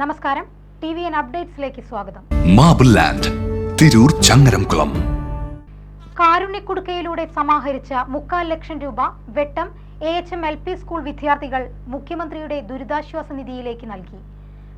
നമസ്കാരം. T V N അപ്ഡേറ്റ്സിലേക്ക് സ്വാഗതം. Marble land Tirur Changaramkulam. കാരുണ്യക്കുടുക്കയിലൂടെ സമാഹരിച്ച മുക്കാൽ ലക്ഷം രൂപ Vettam A H M L P school വിദ്യാർത്ഥികൾ മുഖ്യമന്ത്രിയുടെ ദുരിതാശ്വാസ നിധിയിലേക്ക് നൽകി.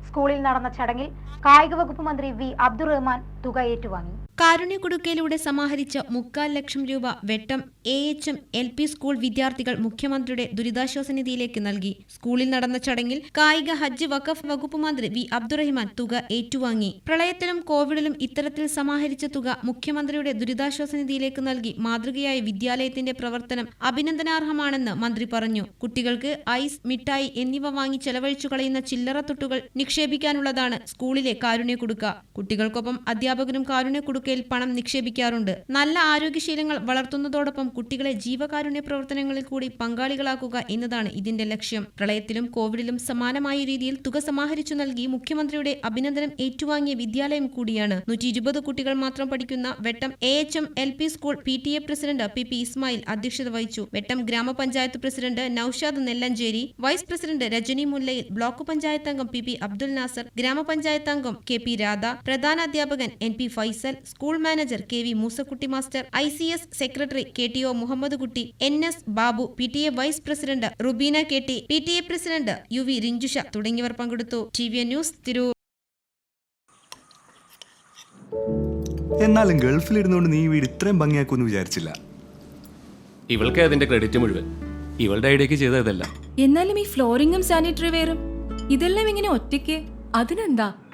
സ്കൂളിൽ നടന്ന ചടങ്ങിൽ കായിക വകുപ്പ് മന്ത്രി വി അബ്ദുറഹ്മാൻ തുക ഏറ്റുവാങ്ങി സമാഹരിച്ച മുക്കാൽ ലക്ഷം രൂപ Vettam A H M L P school വിദ്യാർത്ഥികൾ മുഖ്യമന്ത്രിയുടെ ദുരിതാശ്വാസ നിധിയിലേക്ക് നൽകി. സ്കൂളിൽ നടന്ന ചടങ്ങിൽ കായിക ഹജ്ജ് വഖഫ് വകുപ്പ് മന്ത്രി വി അബ്ദുറഹിമാൻ തുക ഏറ്റുവാങ്ങി. പ്രളയത്തിലും കോവിഡിലും ഇത്തരത്തിൽ സമാഹരിച്ച തുക മുഖ്യമന്ത്രിയുടെ ദുരിതാശ്വാസ നിധിയിലേക്ക് നൽകി. മാതൃകയായ വിദ്യാലയത്തിന്റെ പ്രവർത്തനം അഭിനന്ദനാർഹമാണെന്ന് മന്ത്രി പറഞ്ഞു. കുട്ടികൾക്ക് ഐസ് മിഠായി എന്നിവ വാങ്ങി ചെലവഴിച്ചു കളയുന്ന ചില്ലറ തൊട്ടുകൾ നിക്ഷേപിക്കാനുള്ളതാണ് സ്കൂളിലെ കാരുണ്യ കുടുക്ക. കുട്ടികൾക്കൊപ്പം അധ്യാപകരും കാരുണ്യക്കുടുക്കയിൽ പണം നിക്ഷേപിക്കാറുണ്ട്. നല്ല ആരോഗ്യശീലങ്ങൾ വളർത്തുന്നതോടൊപ്പം കുട്ടികളെ ജീവകാരുണ്യ പ്രവർത്തനങ്ങളിൽ കൂടി പങ്കാളികളാക്കുക എന്നതാണ് ഇതിന്റെ ലക്ഷ്യം. പ്രളയത്തിലും കോവിഡിലും സമാനമായ രീതിയിൽ തുക സമാഹരിച്ചു നൽകി മുഖ്യമന്ത്രിയുടെ അഭിനന്ദനം ഏറ്റുവാങ്ങിയ വിദ്യാലയം കൂടിയാണ്. നൂറ്റി ഇരുപത് കുട്ടികൾ മാത്രം പഠിക്കുന്ന Vettam A H M L P school P T A president P P Ismail അധ്യക്ഷത വഹിച്ചു. വെട്ടം ഗ്രാമപഞ്ചായത്ത് president Naushad Nellancheri vice president Rajani Mullayil block panchayat അംഗം പി പി അബ്ദുൽ നാസർ ഗ്രാമപഞ്ചായത്ത് അംഗം കെ പി രാധ പ്രധാന അധ്യാപകൻ N P Faisal school manager K V Moosakutty master I C S secretary K T O Muhammad Kutty N S Babu P T A vice president Rubeena K T P T A president U V Rinjusha തുടങ്ങിയവർ പങ്കെടുത്തു. T V news Tirur. എന്നാലും ഗൾഫിൽ ഇരുന്നുകൊണ്ട് നീ വീട് ഇത്രയും ഭംഗിയാക്കുമെന്ന് വിചാരിച്ചില്ല. ഇവൾക്ക് അതിന്റെ ക്രെഡിറ്റ് മുഴുവൻ. ഇവളുടെ ഐഡിയക്ക് ചെയ്തതല്ല. എന്നാലും ഈ ഫ്ലോറിംഗും സാനിറ്ററി വെയറും ഇതെല്ലാം ഇങ്ങനെ ഒറ്റയ്ക്ക്? അതിനെന്താ?